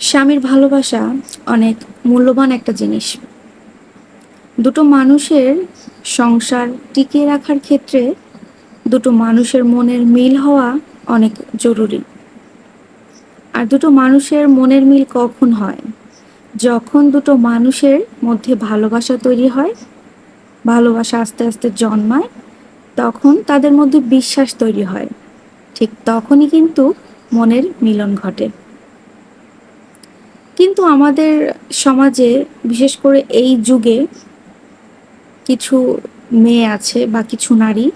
স্বামীর ভালোবাসা অনেক মূল্যবান একটা জিনিস। দুটো মানুষের সংসার টিকিয়ে রাখার ক্ষেত্রে দুটো মানুষের মনের মিল হওয়া অনেক জরুরি। আর দুটো মানুষের মনের মিল কখন হয়? যখন দুটো মানুষের মধ্যে ভালোবাসা তৈরি হয়, ভালোবাসা আস্তে আস্তে জন্মায়, তখন তাদের মধ্যে বিশ্বাস তৈরি হয়। ঠিক তখনই কিন্তু মনের মিলন ঘটে। কিন্তু আমাদের সমাজে, বিশেষ করে এই যুগে, কিছু মেয়ে আছে বা কিছু নারী,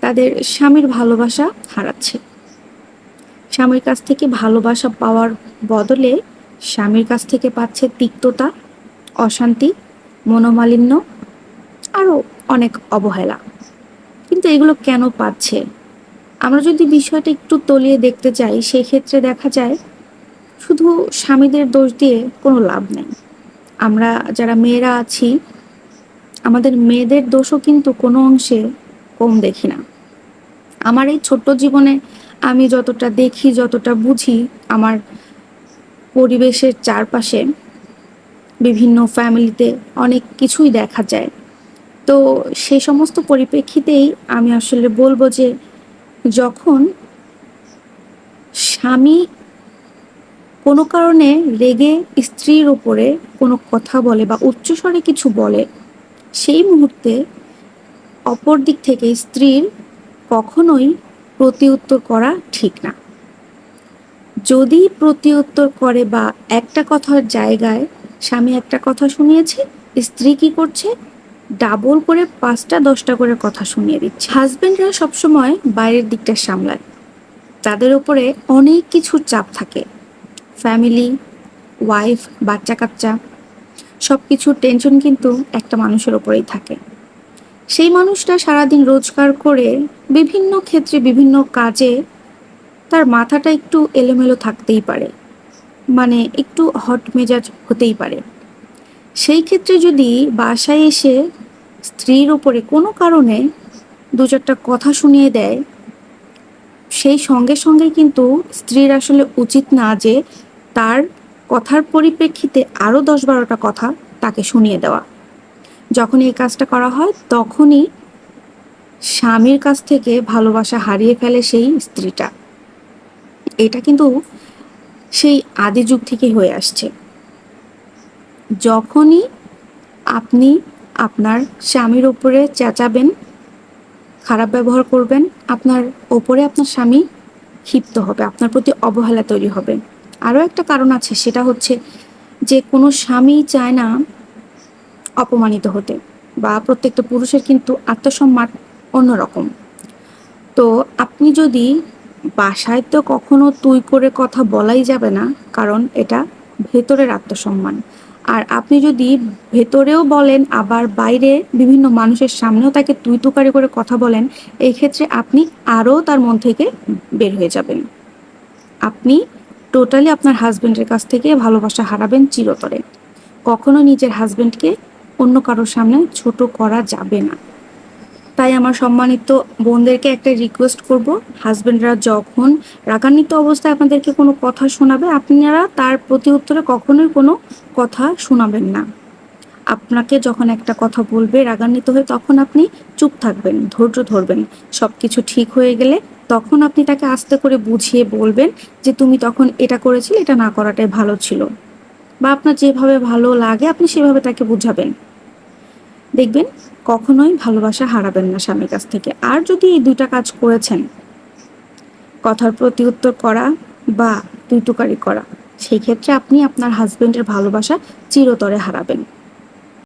তাদের স্বামীর ভালোবাসা হারাচ্ছে। স্বামীর কাছ থেকে ভালোবাসা পাওয়ার বদলে স্বামীর কাছ থেকে পাচ্ছে তিক্ততা, অশান্তি, মনোমালিন্য, আরও অনেক অবহেলা। কিন্তু এগুলো কেন পাচ্ছে? আমরা যদি বিষয়টা একটু তলিয়ে দেখতে চাই সেই ক্ষেত্রে দেখা যায় শুধু স্বামীদের দোষ দিয়ে কোনো লাভ নেই। আমরা যারা মেয়েরা আছি, আমাদের মেয়েদের দোষও কিন্তু কোনো অংশে কম দেখি না। আমার এই ছোট্ট জীবনে আমি যতটা দেখি, যতটা বুঝি, আমার পরিবেশের চারপাশে বিভিন্ন ফ্যামিলিতে অনেক কিছুই দেখা যায়। তো সেই সমস্ত পরিপ্রেক্ষিতেই আমি আসলে বলব যে, যখন স্বামী কোনো কারণে রেগে স্ত্রীর ওপরে কোনো কথা বলে বা উচ্চস্বরে কিছু বলে, সেই মুহূর্তে অপর দিক থেকে স্ত্রীর কখনোই প্রতি উত্তর করা ঠিক না। যদি প্রতি উত্তর করে বা একটা কথার জায়গায় স্বামী একটা কথা শুনিয়েছে, স্ত্রী কি করছে? ডাবল করে পাঁচটা, দশটা করে কথা শুনিয়ে দিচ্ছে। হাজব্যান্ডরা সবসময় বাইরের দিকটা সামলায়। তাদের উপরে অনেক কিছুর চাপ থাকে। ফ্যামিলি, ওয়াইফ, বাচ্চা কাচ্চা সব কিছুর টেনশন কিন্তু একটা মানুষের ওপরেই থাকে। সেই মানুষটা সারাদিন রোজগার করে বিভিন্ন ক্ষেত্রে বিভিন্ন কাজে তার মাথাটা একটু এলোমেলো থাকতেই পারে। মানে একটু হট মেজাজ হতেই পারে। সেই ক্ষেত্রে যদি বাসায় এসে স্ত্রীর ওপরে কোনো কারণে দু চারটা কথা শুনিয়ে দেয়, সেই সঙ্গে সঙ্গে কিন্তু স্ত্রীর আসলে উচিত না যে তার কথার পরিপ্রেক্ষিতে আরও দশ বারোটা কথা তাকে শুনিয়ে দেওয়া। যখন এই কাজটা করা হয়, তখনই স্বামীর কাছ থেকে ভালোবাসা হারিয়ে ফেলে সেই স্ত্রীটা। এটা কিন্তু সেই আদি যুগ থেকেই হয়ে আসছে। যখনই আপনি আপনার স্বামীর ওপরে চেঁচাবেন, খারাপ ব্যবহার করবেন, আপনার ওপরে আপনার স্বামী ক্ষিপ্ত হবে, আপনার প্রতি অবহেলা তৈরি হবে। আরও একটা কারণ আছে, সেটা হচ্ছে যে কোনো স্বামী চায় না অপমানিত হতে বা প্রত্যেকটা পুরুষের কিন্তু আত্মসম্মান অন্যরকম। তো আপনি যদি বাসায় তো কখনো তুই করে কথা বলাই যাবে না, কারণ এটা ভেতরের আত্মসম্মান। আর আপনি যদি ভেতরেও বলেন, আবার বাইরে বিভিন্ন মানুষের সামনেও তাকে তুই তুকারি করে কথা বলেন, এই ক্ষেত্রে আপনি আরও তার মন থেকে বের হয়ে যাবেন। আপনি টোটালি আপনার হাজব্যান্ডের কাছ থেকে ভালোবাসা হারাবেন চিরতরে। কখনো নিজের হাজব্যান্ডকে অন্য কারোর সামনে ছোট করা যাবে না। তাই আমার সম্মানিত বোনদেরকে একটা রিকোয়েস্ট করব হাজব্যান্ডরা যখন রাগান্বিত অবস্থায় আপনাদেরকে কোনো কথা শোনাবে, আপনারা তার প্রতি উত্তরে কখনোই কোনো কথা শোনাবেন না। আপনাকে যখন একটা কথা বলবে, রাগান্বিত হয়ে তখন আপনি চুপ থাকবেন, ধৈর্য ধরবেন। সব কিছু ঠিক হয়ে গেলে তখন আপনি তাকে আস্তে করে বুঝিয়ে বলবেন যে তুমি তখন এটা করেছিলে, এটা না করাটাই ভালো ছিল। বা আপনার যেভাবে ভালো লাগে, আপনি সেভাবে তাকে বুঝাবেন। দেখবেন, কখনোই ভালোবাসা হারাবেন না স্বামীর কাছ থেকে। আর যদি এই দুইটা কাজ করেছেন, কথার প্রতি উত্তর করা বা তুইটুকারি করা, সেই ক্ষেত্রে আপনি আপনার হাজবেন্ডের ভালোবাসা চিরতরে হারাবেন।